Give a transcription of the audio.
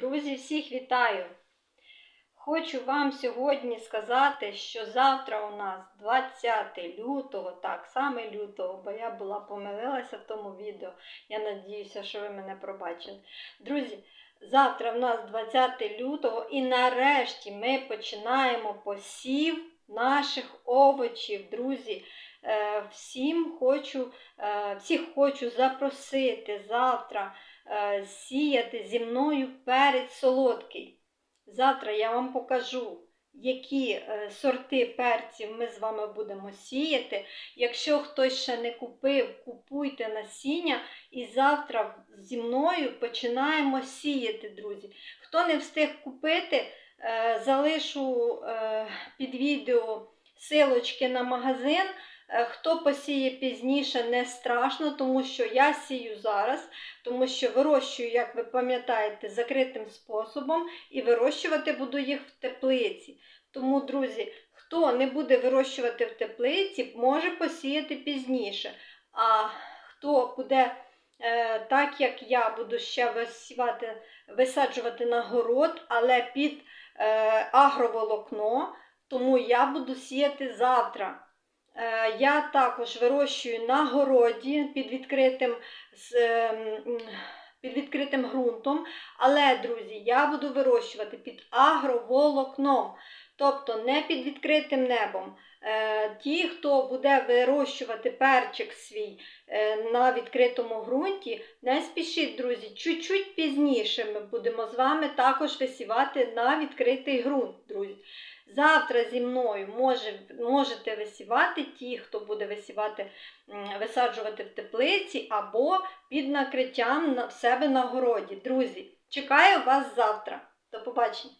Друзі, всіх вітаю! Хочу вам сьогодні сказати, що завтра у нас 20 лютого, так, саме лютого, бо я була помилилася в тому відео. Я надіюся, що ви мене пробачили. Друзі, завтра у нас 20 лютого і нарешті ми починаємо посів наших овочів, друзі. Е, Всім хочу, е, всіх хочу запросити завтра е, сіяти зі мною перець солодкий. Завтра я вам покажу, які сорти перців ми з вами будемо сіяти. Якщо хтось ще не купив, купуйте насіння і завтра зі мною починаємо сіяти, друзі. Хто не встиг купити, залишу е, під відео силочки на магазин. Е, Хто посіє пізніше, не страшно, тому що я сію зараз, тому що вирощую, як ви пам'ятаєте, закритим способом і вирощувати буду їх в теплиці. Тому, друзі, хто не буде вирощувати в теплиці, може посіяти пізніше. А хто буде, е, так як я буду ще висівати, висаджувати на город, але під е, агроволокно, тому я буду сіяти завтра. Е, Я також вирощую на городі під відкритим, ем, під відкритим ґрунтом. Але, друзі, я буду вирощувати під агроволокном, тобто не під відкритим небом. Е, Ті, хто буде вирощувати перчик свій е, на відкритому ґрунті, не спішіть, друзі, чуть-чуть пізніше ми будемо з вами також висівати на відкритий ґрунт, друзі. Завтра зі мною може, можете висівати ті, хто буде висівати, висаджувати в теплиці або під накриттям в себе на городі. Друзі, чекаю вас завтра. До побачення!